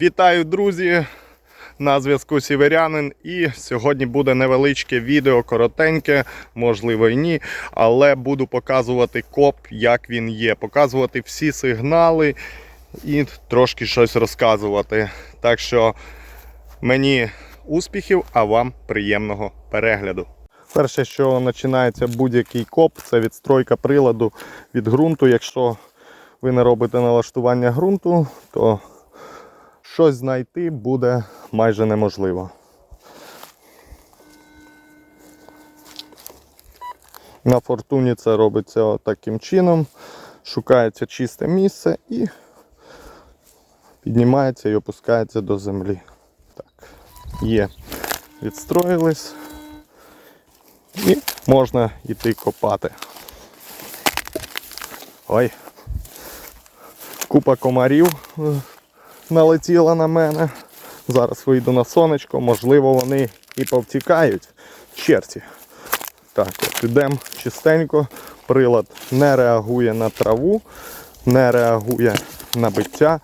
Вітаю, друзі! На зв'язку Сіверянин. І сьогодні буде невеличке відео, коротеньке, можливо і ні. Але буду показувати коп, як він є, показувати всі сигнали і трошки щось розказувати. Так що мені успіхів, а вам приємного перегляду. Перше, що починається будь-який коп, це відстройка приладу від ґрунту. Якщо ви не робите налаштування ґрунту, то щось знайти буде майже неможливо. На фортуні це робиться таким чином. Шукається чисте місце і піднімається і опускається до землі. Так, є. Відстроїлись. І можна йти копати. Ой. Купа комарів налетіла на мене. Зараз вийду на сонечко, можливо, вони і повтікають. Черті. Так, от ідемо чистенько. Прилад не реагує на траву, не реагує на биття.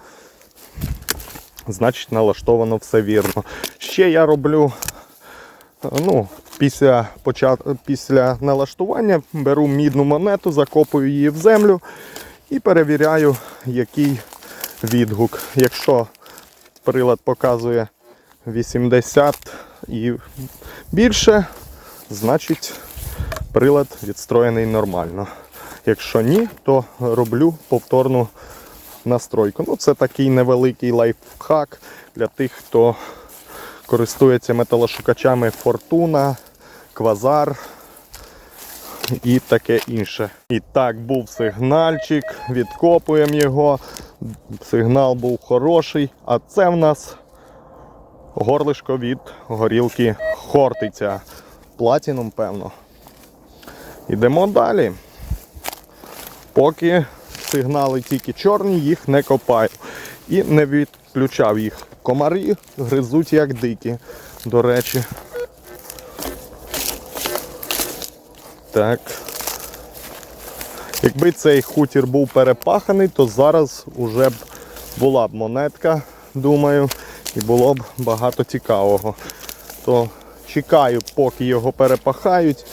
Значить, налаштовано все вірно. Ще я роблю ну, після, почат... після налаштування беру мідну монету, закопую її в землю і перевіряю, який відгук. Якщо прилад показує 80 і більше, значить прилад відстроєний нормально. Якщо ні, то роблю повторну настройку. Ну, це такий невеликий лайфхак для тих, хто користується металошукачами Фортуна, Квазар і таке інше. І так, був сигнальчик, відкопуємо його. Сигнал був хороший, а це в нас горлишко від горілки Хортиця. Платіном, певно. Йдемо далі. Поки сигнали тільки чорні, їх не копаю. І не відключав їх. Комарі гризуть як дикі, до речі. Так. Якби цей хутір був перепаханий, то зараз вже б була б монетка, думаю, і було б багато цікавого. То чекаю, поки його перепахають.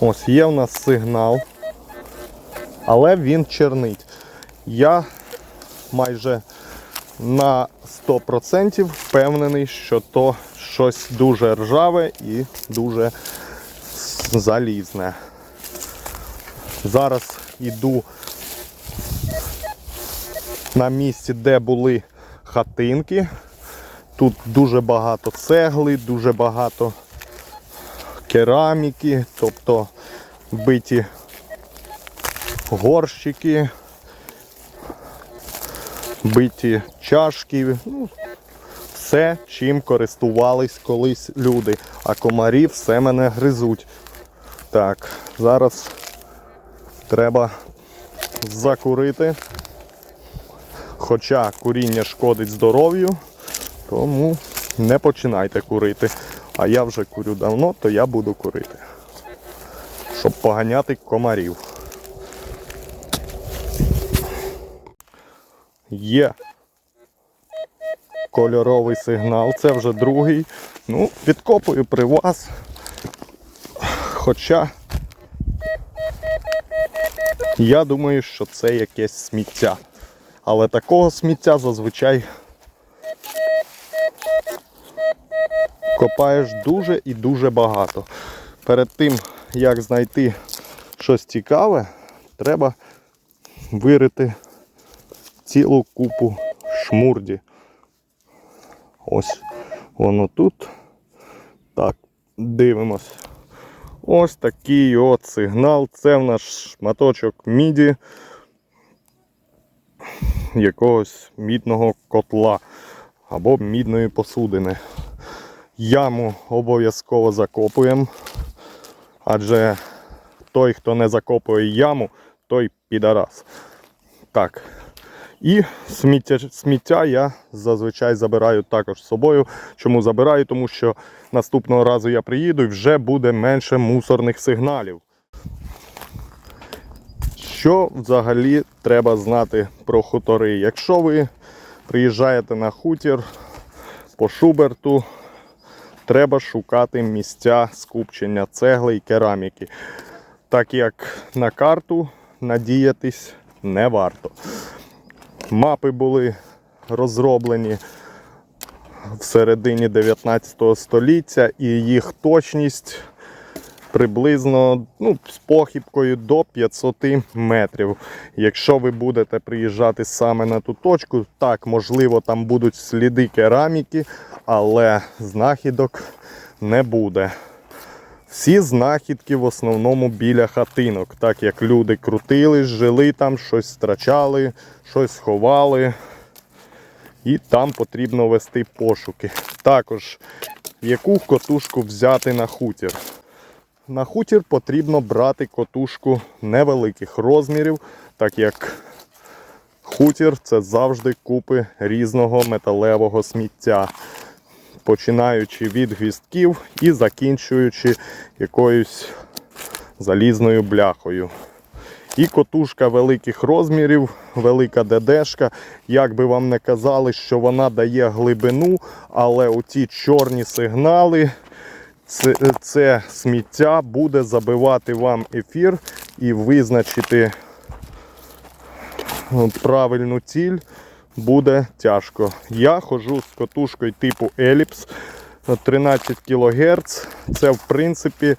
Ось є в нас сигнал, але він чернить. Я майже на 100% впевнений, що то щось дуже ржаве і дуже залізне. Зараз йду на місці, де були хатинки. Тут дуже багато цегли, дуже багато кераміки, тобто биті горщики, биті чашки, ну, все, чим користувались колись люди. А комарі все мене гризуть. Так, зараз треба закурити. Хоча куріння шкодить здоров'ю, тому не починайте курити. А я вже курю давно, то я буду курити. Щоб поганяти комарів. Є кольоровий сигнал, це вже другий. Ну, підкопую при вас. Хоча я думаю, що це якесь сміття. Але такого сміття зазвичай копаєш дуже і дуже багато. Перед тим, як знайти щось цікаве, треба вирити цілу купу шмурді. Ось воно тут. Так, дивимось. Ось такий от сигнал. Це в наш шматочок міді якогось мідного котла або мідної посудини. Яму обов'язково закопуємо, адже той, хто не закопує яму, той підарас. Так, І сміття, сміття я зазвичай забираю також з собою. Чому забираю? Тому що наступного разу я приїду і вже буде менше мусорних сигналів. Що взагалі треба знати про хутори? Якщо ви приїжджаєте на хутір по Шуберту, треба шукати місця скупчення цегли і кераміки. Так як на карту надіятись не варто. Мапи були розроблені в середині 19 століття і їх точність приблизно ну, з похибкою до 500 метрів. Якщо ви будете приїжджати саме на ту точку, так, можливо, там будуть сліди кераміки, але знахідок не буде. Всі знахідки в основному біля хатинок, так як люди крутились, жили там, щось страчали, щось ховали. І там потрібно вести пошуки. Також яку котушку взяти на хутір. На хутір потрібно брати котушку невеликих розмірів, так як хутір це завжди купи різного металевого сміття, починаючи від гвістків і закінчуючи якоюсь залізною бляхою. І котушка великих розмірів, велика ДДшка. Як би вам не казали, що вона дає глибину, але оті чорні сигнали, це, це сміття буде забивати вам ефір і визначити е, правильну ціль буде тяжко. Я ходжу з котушкою типу Еліпс 13 кГц. Це в принципі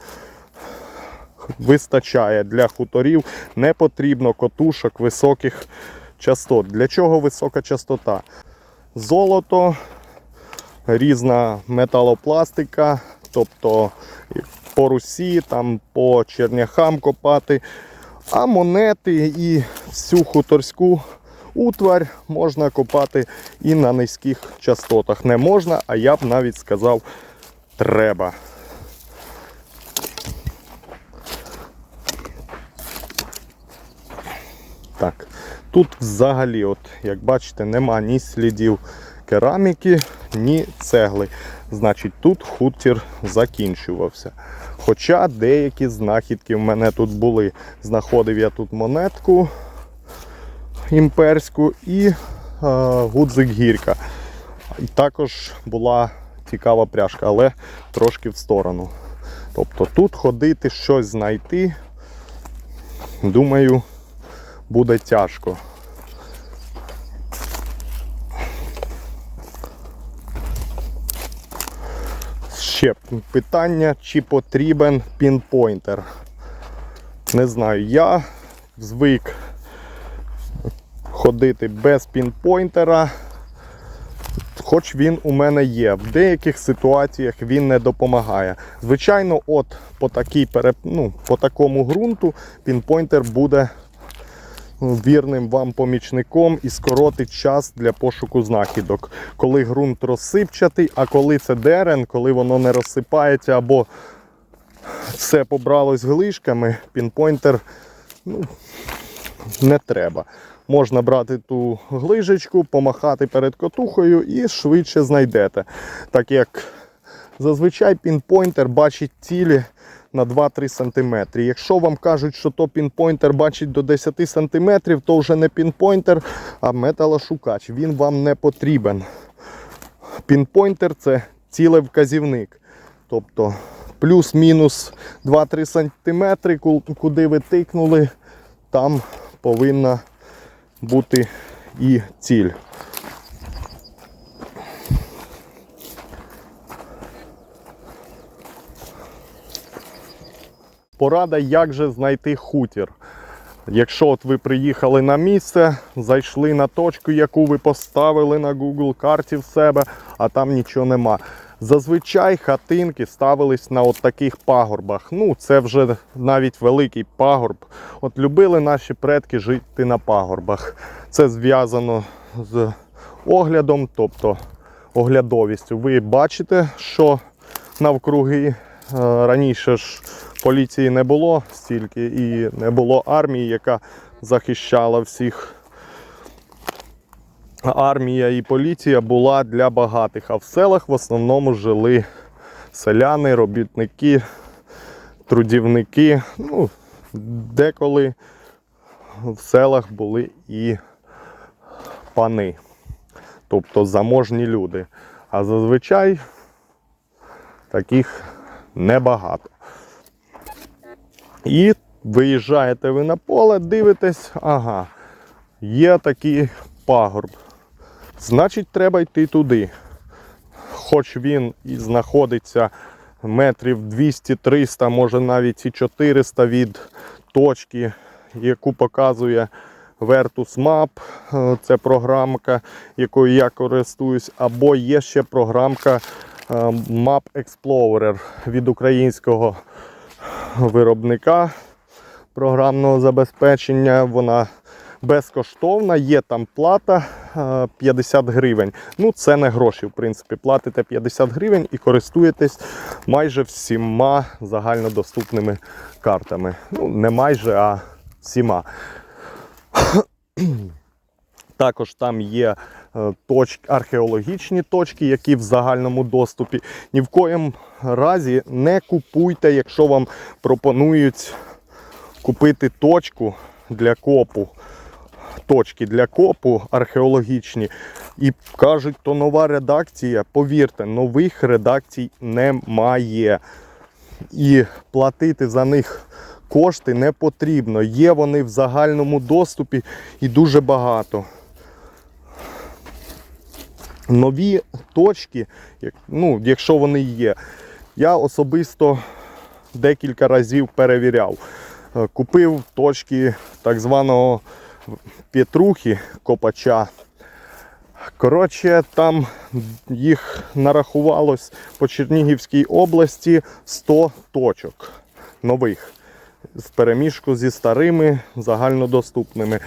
вистачає для хуторів. Не потрібно котушок високих частот. Для чого висока частота? Золото, різна металопластика, тобто по русі, там по черняхам копати. А монети і всю хуторську утварь можна копати і на низьких частотах. Не можна, а я б навіть сказав, треба. Так, тут взагалі, от, як бачите, нема ні слідів кераміки, ні цегли. Значить, тут хутір закінчувався. Хоча деякі знахідки в мене тут були. Знаходив я тут монетку імперську і е, гудзик гірка. І також була цікава пряжка, але трошки в сторону. Тобто тут ходити, щось знайти, думаю, буде тяжко. Ще питання, чи потрібен пінпойнтер. Не знаю, я звик ходити без пінпойнтера, хоч він у мене є. В деяких ситуаціях він не допомагає. Звичайно, от по, такій, ну, по такому ґрунту пінпойнтер буде вірним вам помічником і скоротить час для пошуку знахідок. Коли ґрунт розсипчатий, а коли це дерен, коли воно не розсипається або все побралось глишками, пінпойнтер ну, не треба. Можна брати ту глижечку, помахати перед котухою і швидше знайдете. Так як зазвичай пінпойнтер бачить цілі на 2-3 см. Якщо вам кажуть, що то пінпойнтер бачить до 10 см, то вже не пінпойнтер, а металошукач. Він вам не потрібен. Пінпойнтер це цілевказівник. Тобто плюс-мінус 2-3 см, куди ви тикнули, там повинна бути і ціль. Порада, як же знайти хутір. Якщо от ви приїхали на місце, зайшли на точку, яку ви поставили на Google карті в себе, а там нічого нема. Зазвичай хатинки ставились на от таких пагорбах. Ну, це вже навіть великий пагорб. От любили наші предки жити на пагорбах. Це зв'язано з оглядом, тобто оглядовістю. Ви бачите, що навкруги е, раніше ж поліції не було стільки і не було армії, яка захищала всіх. Армія і поліція була для багатих, а в селах в основному жили селяни, робітники, трудівники. Ну, деколи в селах були і пани, тобто заможні люди. А зазвичай таких небагато. І виїжджаєте ви на поле, дивитесь, ага, є такий пагорб. Значить, треба йти туди. Хоч він і знаходиться метрів 200-300, може навіть і 400 від точки, яку показує Vertus Map. Е, Це програмка, якою я користуюсь, або є ще програмка е, Map Explorer від українського виробника програмного забезпечення. Вона безкоштовна, є там плата е, 50 гривень. Ну, це не гроші, в принципі. Платите 50 гривень і користуєтесь майже всіма загальнодоступними картами. Ну, не майже, а всіма. Також там є е, точки, археологічні точки, які в загальному доступі. Ні в коєм разі не купуйте, якщо вам пропонують купити точку для копу. Точки для копу археологічні. І кажуть, то нова редакція. Повірте, нових редакцій немає. І платити за них кошти не потрібно. Є вони в загальному доступі і дуже багато. Нові точки, ну, якщо вони є, я особисто декілька разів перевіряв. Е, Купив точки так званого Петрухи Копача. Коротше, там їх нарахувалось по Чернігівській області 100 точок нових з переміжку зі старими загальнодоступними.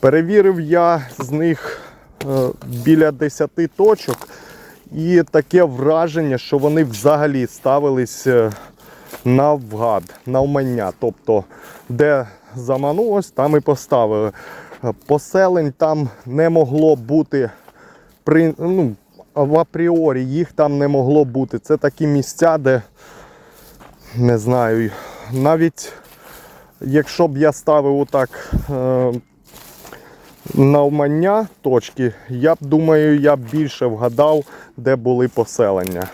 Перевірив я з них е, біля 10 точок, і таке враження, що вони взагалі ставились е, навгад, навмання. Тобто, де заманулось, там і поставили. Поселень там не могло бути при, ну, в апріорі, їх там не могло бути. Це такі місця, де не знаю, навіть якщо б я ставив отак е, навмання точки, я б думаю, я б більше вгадав, де були поселення.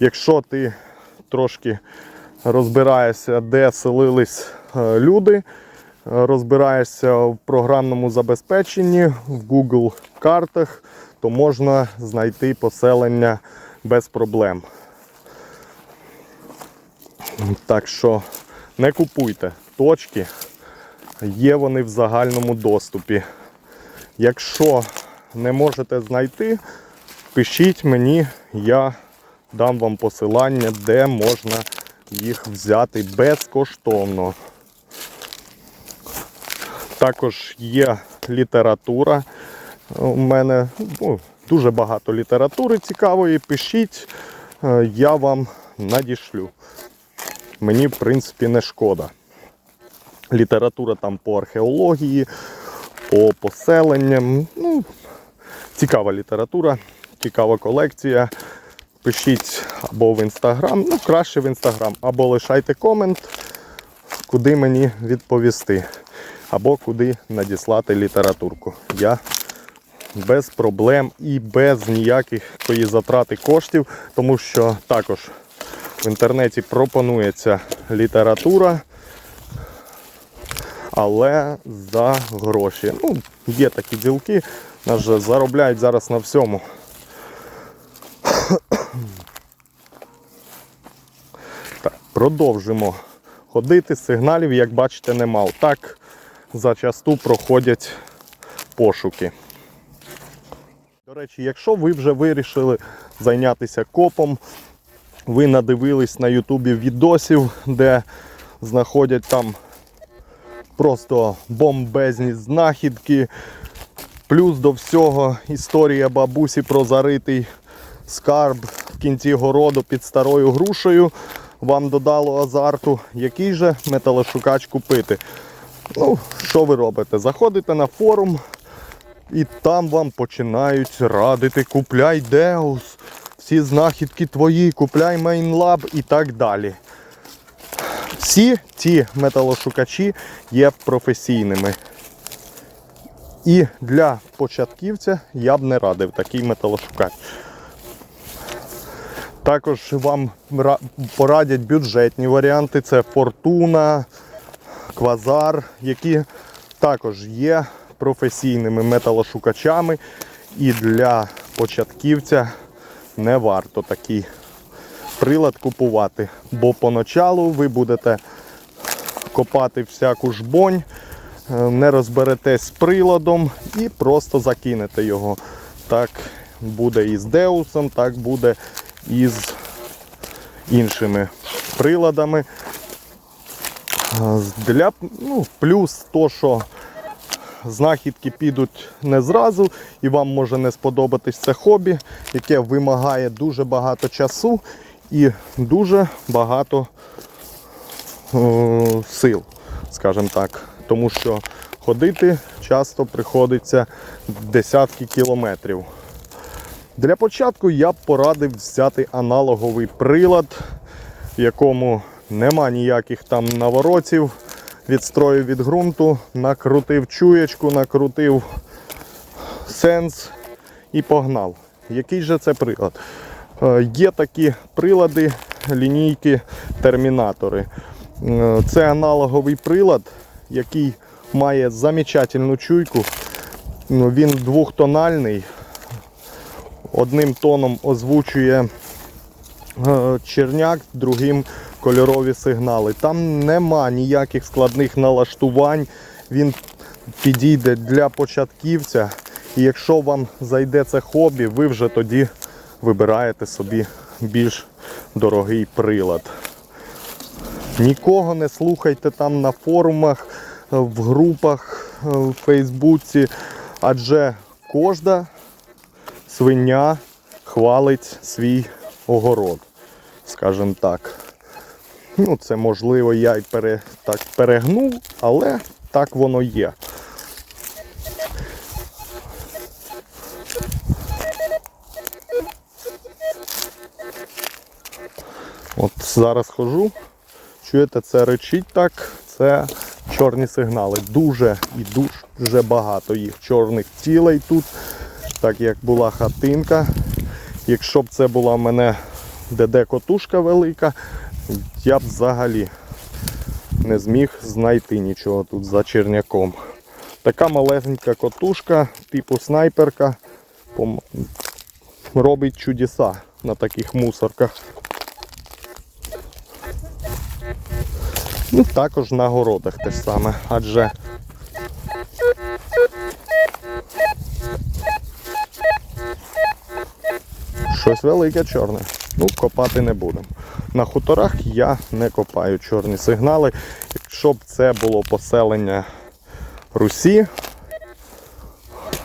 Якщо ти трошки розбираєшся, де селились люди, е, розбираєшся в програмному забезпеченні, в Google картах, то можна знайти поселення без проблем. Так що не купуйте точки, є вони в загальному доступі. Якщо не можете знайти, пишіть мені, я дам вам посилання, де можна їх взяти безкоштовно. Також є література. У мене ну, дуже багато літератури цікавої. Пишіть, е, я вам надішлю. Мені, в принципі, не шкода. Література там по археології, по поселенням. Ну, цікава література, цікава колекція. Пишіть або в інстаграм, ну краще в інстаграм, або лишайте комент, куди мені відповісти, або куди надіслати літературку. Я без проблем і без ніяких тої затрати коштів, тому що також в інтернеті пропонується література, але за гроші. Ну, є такі ділки, нас же заробляють зараз на всьому. Так, продовжимо ходити. Сигналів, як бачите, нема. Так зачасту проходять пошуки. До речі, якщо ви вже вирішили зайнятися копом, ви надивились на Ютубі відосів, де знаходять там просто бомбезні знахідки. Плюс до всього історія бабусі про заритий скарб в кінці городу під старою грушею. Вам додало азарту, який же металошукач купити. Ну, що ви робите? Заходите на форум, І там вам починають радити, купляй Деус, всі знахідки твої, купляй Мейнлаб і так далі. Всі ці металошукачі є професійними. І для початківця я б не радив такий металошукач. Також вам порадять бюджетні варіанти. Це Фортуна, Квазар, які також є професійними металошукачами. І для початківця не варто такий прилад купувати. Бо поначалу ви будете копати всяку жбонь, е, не розберетесь з приладом і просто закинете його. Так буде і з Деусом, так буде і з іншими приладами. Для ну, плюс то, що знахідки підуть не зразу, і вам може не сподобатись це хобі, яке вимагає дуже багато часу і дуже багато е, сил, скажімо так. Тому що ходити часто приходиться десятки кілометрів. Для початку я б порадив взяти аналоговий прилад, в якому нема ніяких там наворотів. Відстроїв від ґрунту, накрутив чуєчку, накрутив сенс і погнав. Який же це прилад? Е, Є такі прилади, лінійки, термінатори. Е, Це аналоговий прилад, який має замечательну чуйку. Ну, Він двохтональний. Одним тоном озвучує е, черняк, другим кольорові сигнали. Там нема ніяких складних налаштувань. Він підійде для початківця. І якщо вам зайде це хобі, ви вже тоді вибираєте собі більш дорогий прилад. Нікого не слухайте там на форумах, в групах, е, в Фейсбуці, адже кожна свиня хвалить свій огород, скажімо так. Ну, це можливо я й пере, так перегнув, але так воно є. От зараз хожу, чуєте, це речить так, це чорні сигнали. Дуже і дуже багато їх чорних цілей тут, так як була хатинка. Якщо б це була в мене ДД-котушка велика, я б взагалі не зміг знайти нічого тут за черняком. Така малесенька котушка, типу снайперка, робить чудеса на таких мусорках. Ну, також на городах те ж саме, адже щось велике чорне. Ну, копати не будемо. На хуторах я не копаю чорні сигнали. Якщо б це було поселення Русі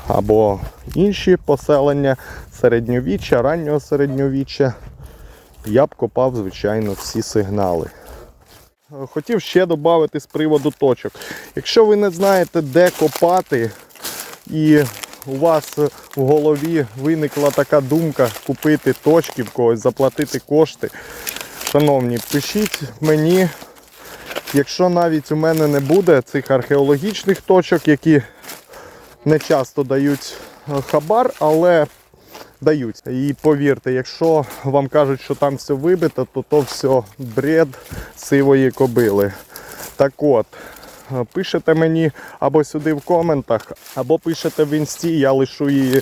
або інші поселення середньовіччя, раннього середньовіччя, я б копав, звичайно, всі сигнали. Хотів ще додати з приводу точок. Якщо ви не знаєте, де копати, і у вас в голові виникла така думка купити точки в когось, заплатити кошти. Шановні, пишіть мені, якщо навіть у мене не буде цих археологічних точок, які не часто дають е, хабар, але дають. І повірте, якщо вам кажуть, що там все вибито, то то все бред сивої кобили. Так от, е, пишете мені або сюди в коментах, або пишете в інсті, я лишу її е,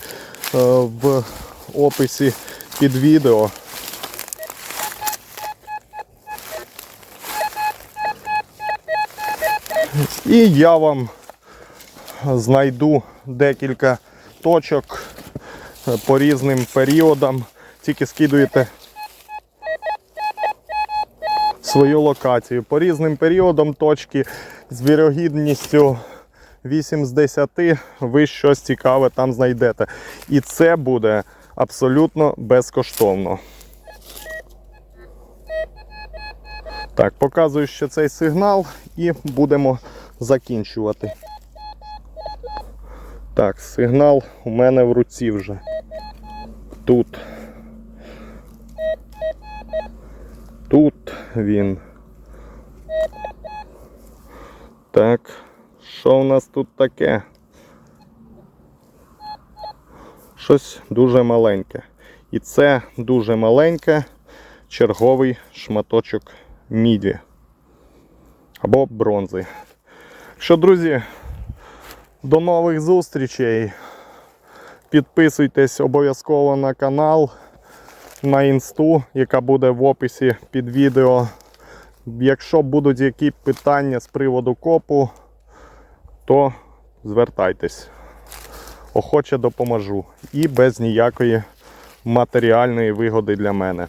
в описі під відео. І я вам знайду декілька точок по різним періодам. Тільки скидуєте свою локацію. По різним періодам точки з вірогідністю 8 з 10 ви щось цікаве там знайдете. І це буде абсолютно безкоштовно. Так, показую ще цей сигнал і будемо закінчувати. Так, сигнал у мене в руці вже. Тут. Тут він. Так, що у нас тут таке? Щось дуже маленьке. І це дуже маленьке черговий шматочок міді або бронзи. Що, друзі, до нових зустрічей. Підписуйтесь обов'язково на канал, на інсту, яка буде в описі під відео. Якщо будуть які питання з приводу копу, то звертайтесь. Охоче допоможу. І без ніякої матеріальної вигоди для мене.